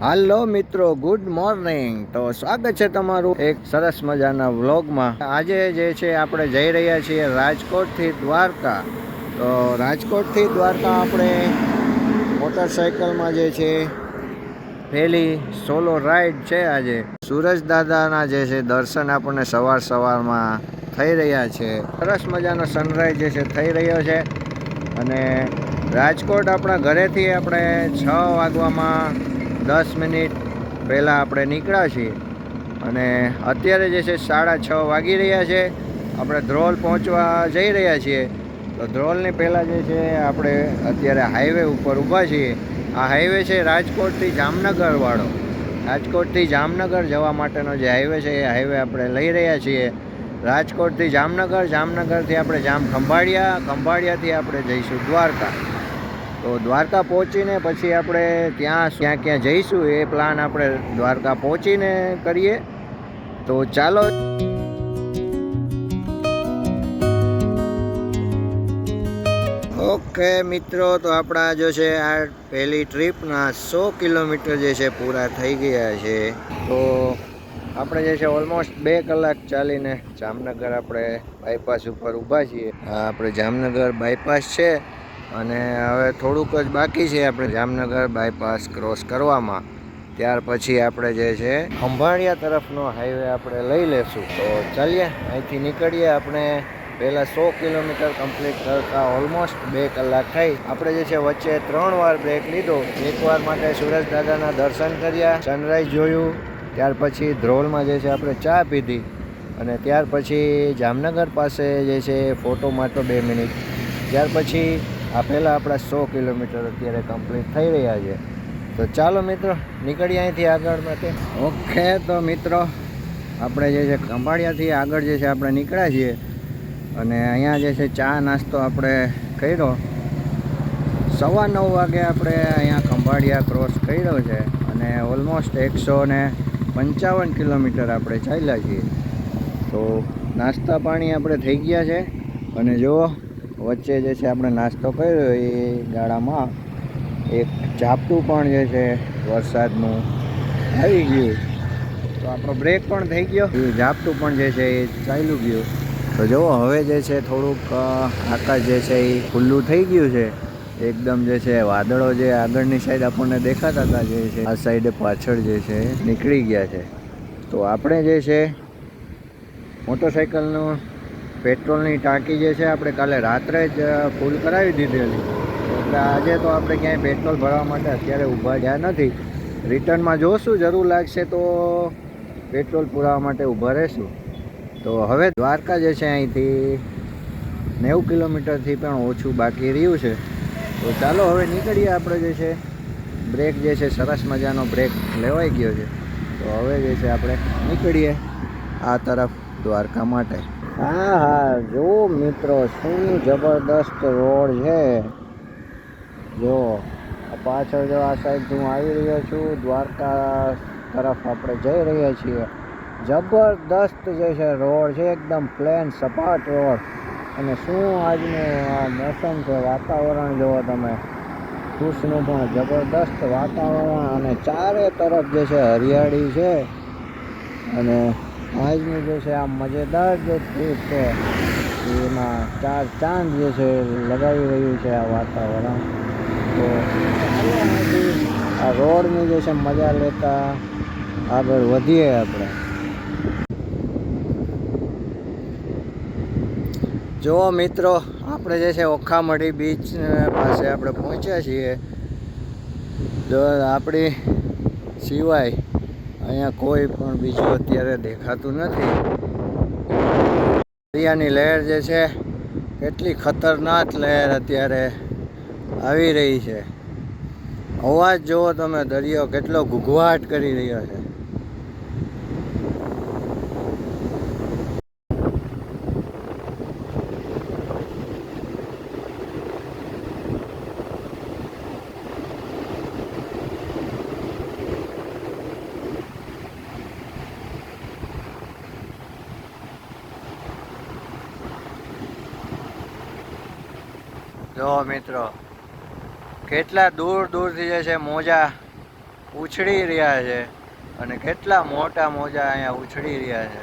હાલો મિત્રો good morning તો સ્વાગત છે તમારું એક સરસ મજાના વ્લોગમાં. આજે જે છે, આપણે જઈ રહ્યા છીએ રાજકોટથી દ્વારકા. તો રાજકોટથી દ્વારકા આપણે મોટરસાઇકલમાં જે છે, પહેલી સોલો રાઈડ છે આજે. સુરજ દાદાના જે છે, દર્શન આપણને સવાર સવારમાં થઈ રહ્યા છે. સરસ મજાનો સનરાઈઝ જે છે, થઈ રહ્યો છે. અને રાજકોટ આપણા ઘરેથી આપણે છ વાગવામાં દસ મિનિટ પહેલાં આપણે નીકળ્યા છીએ અને અત્યારે જે છે સાડા છ વાગી રહ્યા છે. આપણે ધ્રોલ પહોંચવા જઈ રહ્યા છીએ. તો ધ્રોલની પહેલાં જે છે આપણે અત્યારે હાઈવે ઉપર ઊભા છીએ. આ હાઈવે છે રાજકોટથી જામનગરવાળો. રાજકોટથી જામનગર જવા માટેનો જે હાઈવે છે એ હાઈવે આપણે લઈ રહ્યા છીએ. રાજકોટથી જામનગર, જામનગરથી આપણે જામ ખંભાળિયા, ખંભાળિયાથી આપણે જઈશું દ્વારકા. તો દ્વારકા પહોંચીને પછી આપણે ત્યાં ક્યાં ક્યાં જઈશું એ પ્લાન આપણે દ્વારકા પહોંચીને કરીએ. તો ચાલો. ઓકે મિત્રો, તો આપણા જો છે આ પહેલી ટ્રીપના સો કિલોમીટર જે છે પૂરા થઈ ગયા છે. તો આપણે જે છે ઓલમોસ્ટ બે કલાક ચાલીને જામનગર આપણે બાયપાસ ઉપર ઊભા છીએ. આપણે જામનગર બાયપાસ છે. અને હવે થોડુંક જ બાકી છે આપણે જામનગર બાયપાસ ક્રોસ કરવામાં. ત્યાર પછી આપણે જે છે, ખંભાળિયા તરફનો હાઈવે આપણે લઈ લેશું. તો ચાલીએ, અહીંથી નીકળીએ આપણે. પહેલાં સો કિલોમીટર કમ્પ્લીટ કરતા ઓલમોસ્ટ બે કલાક થઈ. આપણે જે છે, વચ્ચે ત્રણ વાર બ્રેક લીધો. એકવાર માટે સુરજ દાદાના દર્શન કર્યા સનરાઈઝ જોયું. ત્યાર પછી ધ્રોલમાં જે છે, આપણે ચા પીધી. અને ત્યાર પછી જામનગર પાસે જે છે ફોટો માટો બે મિનિટ. ત્યાર પછી આ પહેલાં આપણા સો કિલોમીટર અત્યારે કમ્પ્લીટ થઈ રહ્યા છે. તો ચાલો મિત્રો, નીકળીએ અહીંથી આગળ માટે. ઓકે, તો મિત્રો, આપણે જે છે ખંભાળિયાથી આગળ જે છે આપણે નીકળ્યા છીએ. અને અહીંયા જે છે ચા નાસ્તો આપણે કર્યો. સવા નવ વાગે આપણે અહીંયા ખંભાળિયા ક્રોસ કર્યો છે. અને ઓલમોસ્ટ એકસો ને પંચાવન કિલોમીટર આપણે ચાલ્યા છીએ. તો નાસ્તા પાણી આપણે થઈ ગયા છે. અને જુઓ વચ્ચે જે છે આપણે નાસ્તો કર્યો એ ગાળામાં એક ઝાપટું પણ જે છે વરસાદનું આવી ગયું. તો આપણો બ્રેક પણ થઈ ગયો. એ ઝાપટું પણ જે છે એ ચાલ્યું ગયું. તો જુઓ હવે જે છે થોડુંક આકાશ જે છે એ ખુલ્લું થઈ ગયું છે. એકદમ જે છે વાદળો જે આગળની સાઈડ આપણને દેખાતા હતા જે છે આ સાઈડે પાછળ જે છે નીકળી ગયા છે. તો આપણે જે છે મોટરસાઇકલનું પેટ્રોલની ટાંકી જે છે, આપણે કાલે રાત્રે જ ફૂલ કરાવી દીધેલી. એટલે આજે તો આપણે ક્યાંય પેટ્રોલ ભરવા માટે અત્યારે ઊભા જ્યાં નથી. રિટર્નમાં જોશું, જરૂર લાગશે તો પેટ્રોલ પુરાવા માટે ઊભા રહેશું. તો હવે દ્વારકા જે છે અહીંથી નેવું કિલોમીટરથી પણ ઓછું બાકી રહ્યું છે. તો ચાલો હવે નીકળીએ આપણે જે છે, બ્રેક જે છે, સરસ મજાનો બ્રેક લેવાઈ ગયો છે. તો હવે જે છે, આપણે નીકળીએ આ તરફ દ્વારકા માટે. હા હા જો મિત્રો, શું જબરદસ્ત રોડ છે. જો પાછળ જો આ સાઈડ હું આવી રહ્યો છું, દ્વારકા તરફ આપણે જઈ રહ્યા છીએ. જબરદસ્ત જે છે રોડ છે, એકદમ પ્લેન સપાટ રોડ. અને શું આજનું આ મોસમ છે, વાતાવરણ જુઓ તમે. ખુશનું પણ જબરદસ્ત વાતાવરણ અને ચારે તરફ જે છે, હરિયાળી છે. અને આજનું જે છે, આ મજેદાર જે ટ્રીપ છે, એમાં ચાર ચાંદ જે છે, લગાવી રહ્યું છે આ વાતાવરણ. તો આ રોડની જે છે, મજા લેતા આગળ વધીએ આપણે. જુઓ મિત્રો, આપણે જે છે, ઓખામઢી બીચ પાસે આપણે પહોંચ્યા છીએ. જો આપણી સિવાય અહીંયા કોઈ પણ બીજું અત્યારે દેખાતું નથી. દરિયાની લહેર જે છે, કેટલી ખતરનાક લહેર અત્યારે આવી રહી છે. અવાજ જુઓ તમે, દરિયો કેટલો ઘૂઘવાટ કરી રહ્યો છે જો મિત્રો. કેટલા દૂર દૂરથી જે છે મોજા ઉછળી રહ્યા છે અને કેટલા મોટા મોજા અહીંયા ઉછળી રહ્યા છે.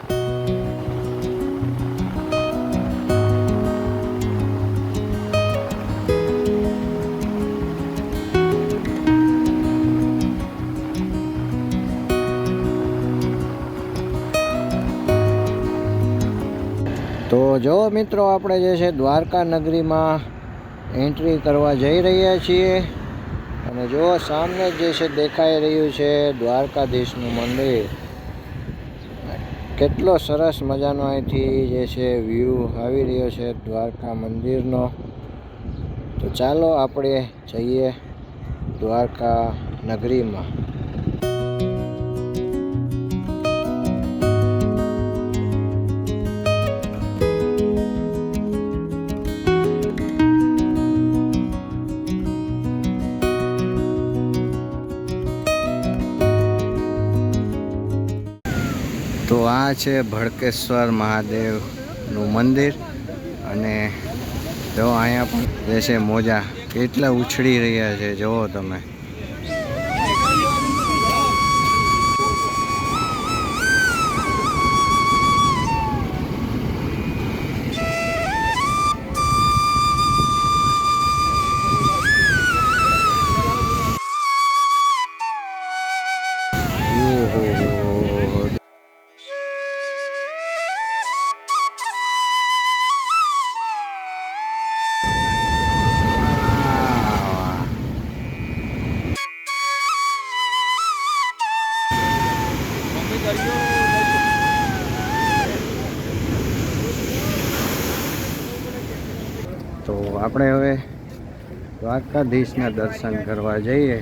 તો જો મિત્રો, આપણે જે છે દ્વારકા નગરીમાં એન્ટ્રી કરવા જઈ રહ્યા છીએ. અને જો સામે જે છે દેખાઈ રહ્યું છે દ્વારકાધીશનું મંદિર. કેટલો સરસ મજાનો અહીંથી જે છે વ્યૂ આવી રહ્યો છે દ્વારકા મંદિરનો. તો ચાલો આપણે જઈએ દ્વારકા નગરીમાં. આ છે ભડકેશ્વર મહાદેવનું મંદિર અને જો અહીંયા પણ જે છે મોજા, કેટલા ઉછળી રહ્યા છે, જુઓ તમે. આપણે હવે દ્વારકાધીશના દર્શન કરવા જઈએ.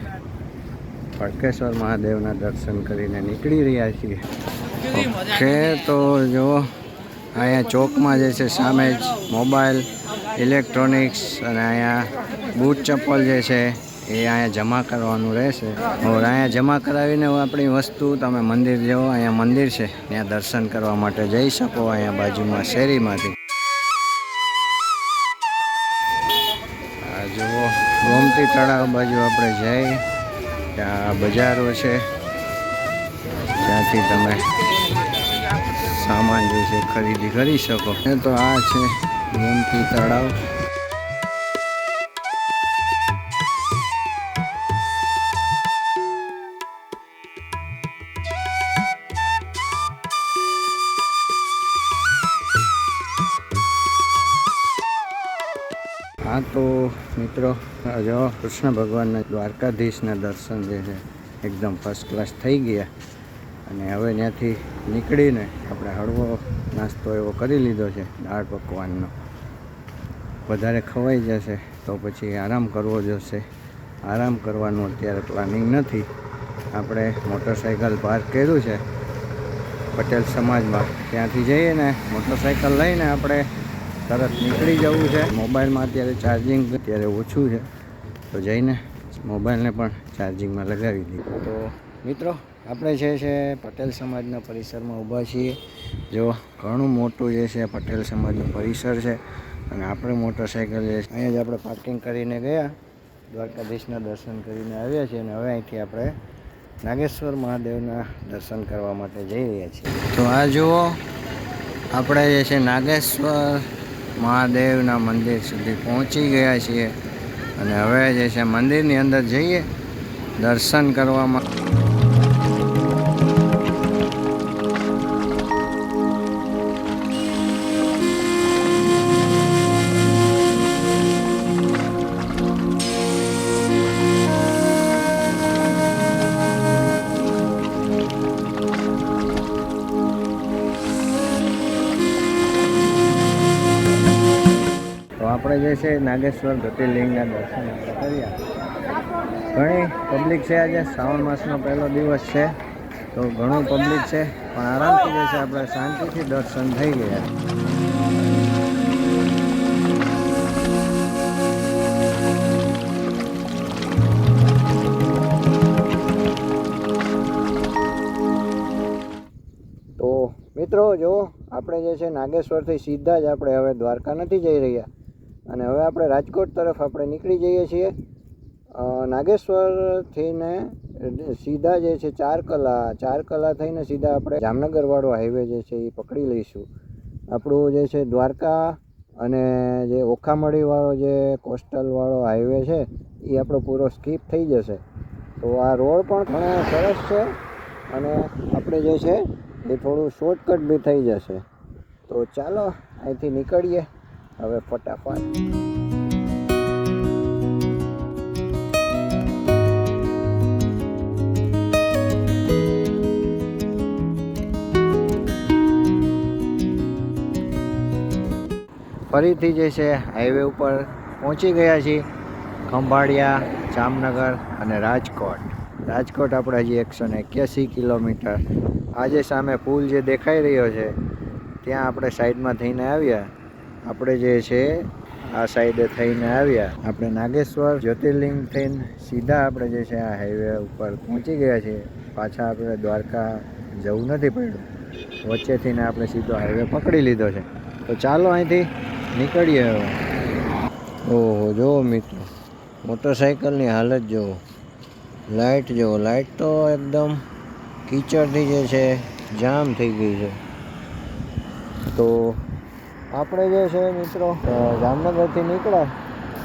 ભડકેશ્વર મહાદેવના દર્શન કરીને નીકળી રહ્યા છીએ. ઓકે, તો જો અહીંયા ચોકમાં જે છે સામે જ મોબાઈલ, ઇલેક્ટ્રોનિક્સ અને અહીંયા બૂટ ચપ્પલ જે છે એ અહીંયા જમા કરવાનું રહેશે. અહીંયા જમા કરાવીને આપણી વસ્તુ, તમે મંદિર જેવો અહીંયા મંદિર છે. ત્યાં દર્શન કરવા માટે જઈ શકો, અહીંયા બાજુમાં શેરીમાંથી. ગોમતી તળાવ બાજુ આપણે જઈએ ત્યાં બજારો છે. ત્યાંથી તમે સામાન જે છે ખરીદી કરી શકો. એ તો આ છે ગોમતી તળાવ. હા તો મિત્રો આ જો કૃષ્ણ ભગવાનના દ્વારકાધીશના દર્શન જે છે, એકદમ ફર્સ્ટ ક્લાસ થઈ ગયા. અને હવે ત્યાંથી નીકળીને આપણે હળવો નાસ્તો એવો કરી લીધો છે, દાળ પકવાનનો. વધારે ખવાઈ જશે તો પછી આરામ કરવો જોશે. આરામ કરવાનું અત્યારે પ્લાનિંગ નથી. આપણે મોટરસાઇકલ પાર્ક કર્યું છે, પટેલ સમાજમાં. ત્યાંથી જઈએ ને મોટરસાઇકલ લઈને આપણે તરત નીકળી જવું છે. મોબાઈલમાં અત્યારે ચાર્જિંગ અત્યારે ઓછું છે. તો જઈને મોબાઈલને પણ ચાર્જિંગમાં લગાવી દીધું તો મિત્રો, આપણે જે છે પટેલ સમાજના પરિસરમાં ઊભા છીએ. જો ઘણું મોટું જે છે પટેલ સમાજનું પરિસર છે અને આપણે મોટરસાઇકલ જે અહીંયા જ આપણે પાર્કિંગ કરીને ગયા. દ્વારકાધીશના દર્શન કરીને આવ્યા છીએ અને હવે અહીંથી આપણે નાગેશ્વર મહાદેવના દર્શન કરવા માટે જઈ રહ્યા છીએ. તો આ જુઓ, આપણે જે છે નાગેશ્વર મહાદેવના મંદિર સુધી પહોંચી ગયા છીએ. અને હવે જે છે મંદિરની અંદર જઈએ. દર્શન કરવામાં છે નાગેશ્વર જ્યોતિર્લિંગના દર્શન કર્યા. ઘણી પબ્લિક છે આજે. શ્રાવણ માસનો પહેલો દિવસ છે. તો ઘણું પબ્લિક છે. પણ આરામથી જે આપણે શાંતિથી દર્શન થઈ ગયા. મિત્રો, જો આપણે જે છે નાગેશ્વરથી સીધા જ આપણે હવે દ્વારકા નથી જઈ રહ્યા. અને હવે આપણે રાજકોટ તરફ આપણે નીકળી જઈએ છીએ. નાગેશ્વર થઈને સીધા જે છે ચાર કલા ચાર કલા થઈને સીધા આપણે જામનગરવાળો હાઈવે જે છે એ પકડી લઈશું. આપણું જે છે દ્વારકા અને જે ઓખામડીવાળો જે કોસ્ટલવાળો હાઈવે છે એ આપણો પૂરો સ્કીપ થઈ જશે. તો આ રોડ પણ ઘણો સરસ છે અને આપણે જે છે એ થોડું શોર્ટકટ બી થઈ જશે. તો ચાલો અહીંથી નીકળીએ. હવે ફટાફટ. ફરીથી જે છે હાઈવે ઉપર પહોંચી ગયા છીએ. ખંભાળિયા, જામનગર અને રાજકોટ. રાજકોટ આપણે હજી એકસો ને એક્યાસી કિલોમીટર. આજે સામે પુલ જે દેખાઈ રહ્યો છે, ત્યાં આપણે સાઈડમાં થઈને આવ્યા આપણે જે છે, આ સાઈડે થઈને આવ્યા. આપણે નાગેશ્વર, જ્યોતિર્લિંગ થઈને સીધા આપણે જે છે, આ હાઈવે ઉપર પહોંચી ગયા છીએ. પાછા આપણે દ્વારકા જવું નથી પડ્યું. વચ્ચેથી ને આપણે સીધો હાઈવે પકડી લીધો છે. તો ચાલો અહીંથી નીકળીએ ઓહો, જુઓ મિત્રો. મોટરસાઇકલની હાલત જુઓ. લાઇટ જુઓ. લાઇટ તો એકદમ કીચડથી જે છે, જામ થઈ ગઈ છે. તો આપણે જે છે મિત્રો જામનગરથી નીકળ્યા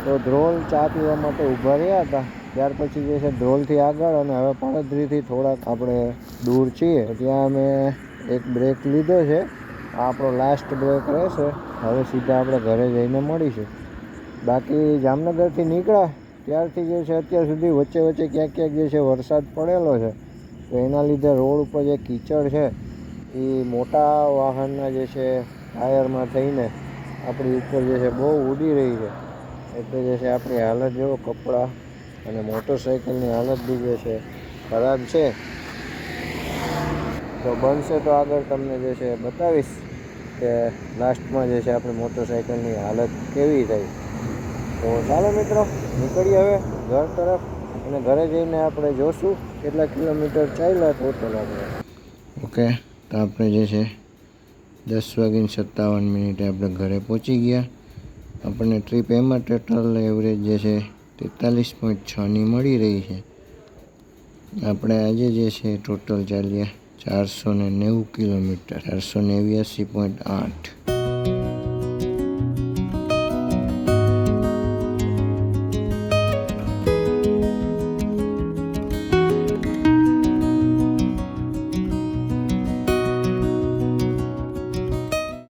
તો ધ્રોલ ચા પીવા માટે ઊભા રહ્યા હતા. ત્યાર પછી જે છે ધ્રોલથી આગળ અને હવે પડદરીથી થોડાક આપણે દૂર છીએ. ત્યાં અમે એક બ્રેક લીધો છે. આપણો લાસ્ટ બ્રેક રહેશે. હવે સીધા આપણે ઘરે જઈને મળીશું. બાકી જામનગરથી નીકળ્યા ત્યારથી જે છે અત્યાર સુધી વચ્ચે વચ્ચે ક્યાંક ક્યાંક જે છે વરસાદ પડેલો છે. તો એના લીધે રોડ ઉપર જે કીચડ છે, એ મોટા વાહનના જે છે ટાયરમાં થઈને આપણી ઉપર જે છે બહુ ઉડી રહી છે. એટલે જે છે આપણી હાલત જેવો, કપડાં અને મોટરસાઇકલની હાલત બી જે છે ખરાબ છે. તો બનશે તો આગળ તમને જે છે બતાવીશ કે લાસ્ટમાં જે છે આપણી મોટરસાઇકલની હાલત કેવી થઈ. તો ચાલો મિત્રો, નીકળીએ હવે ઘર તરફ અને ઘરે જઈને આપણે જોશું કેટલા કિલોમીટર ચાલ્યા ટોટલ આપણે ઓકે, તો આપણે જે છે દસ વાગીને સત્તાવન મિનિટે આપણે ઘરે પહોંચી ગયા. આપણને ટ્રીપ એમાં ટોટલ એવરેજ જે છે તેતાલીસ પોઈન્ટ છની મળી રહી છે. આપણે આજે જે છે ટોટલ ચાલ્યા ચારસો ને નેવું કિલોમીટર, ચારસો નેવ્યાસી પોઈન્ટ આઠ.